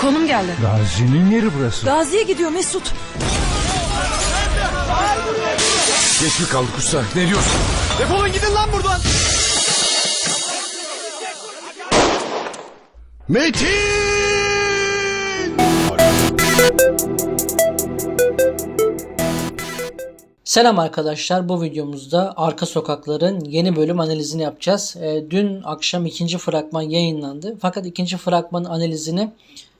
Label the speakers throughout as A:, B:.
A: Konum geldi.
B: Gazi'nin yeri burası.
A: Gazi'ye gidiyor Mesut.
B: Geç mi kaldık usta? Ne diyorsun?
C: Defolun gidin lan buradan. Metin!
D: Selam arkadaşlar bu videomuzda Arka Sokakların yeni bölüm analizini yapacağız. Ee, dün akşam ikinci fragman yayınlandı. Fakat ikinci fragman analizini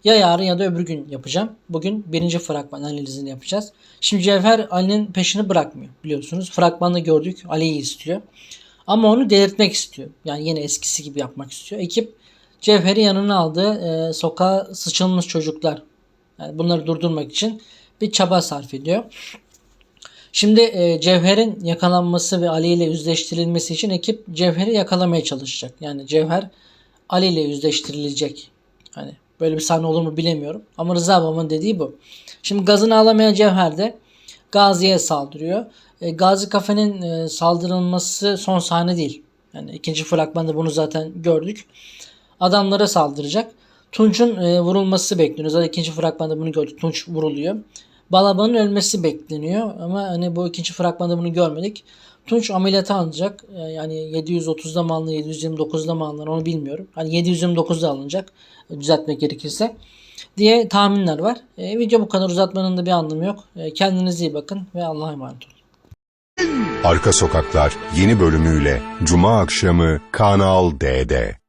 D: ya yarın ya da öbür gün yapacağım. Bugün birinci fragman analizini yapacağız. Şimdi Cevher Ali'nin peşini bırakmıyor biliyorsunuz. Fragmanda gördük Ali'yi istiyor. Ama onu delirtmek istiyor. Yani yine eskisi gibi yapmak istiyor. Ekip Cevher'i yanına aldı. Ee, sokağa sıçılmış çocuklar. Yani bunları durdurmak için bir çaba sarf ediyor. Şimdi e, Cevher'in yakalanması ve Ali ile yüzleştirilmesi için ekip Cevher'i yakalamaya çalışacak. Yani Cevher Ali ile yüzleştirilecek. Hani böyle bir sahne olur mu bilemiyorum. Ama Rıza babamın dediği bu. Şimdi gazını alamayan Cevher de Gazi'ye saldırıyor. E, Gazi kafenin e, saldırılması son sahne değil. Yani ikinci fragmanda bunu zaten gördük. Adamlara saldıracak. Tunç'un e, vurulması bekleniyor. Zaten ikinci fragmanda bunu gördük. Tunç vuruluyor. Balaban'ın ölmesi bekleniyor ama hani bu ikinci fragmanda bunu görmedik. Tunç ameliyata alınacak. Ee, Yani 730'da mı alınır, 729'da mı alınır onu bilmiyorum. Hani 729'da alınacak e, düzeltmek gerekirse diye tahminler var. E, video bu kadar uzatmanın da bir anlamı yok. E, kendinize iyi bakın ve Allah'a emanet olun.
E: Arka Sokaklar yeni bölümüyle Cuma akşamı Kanal D'de.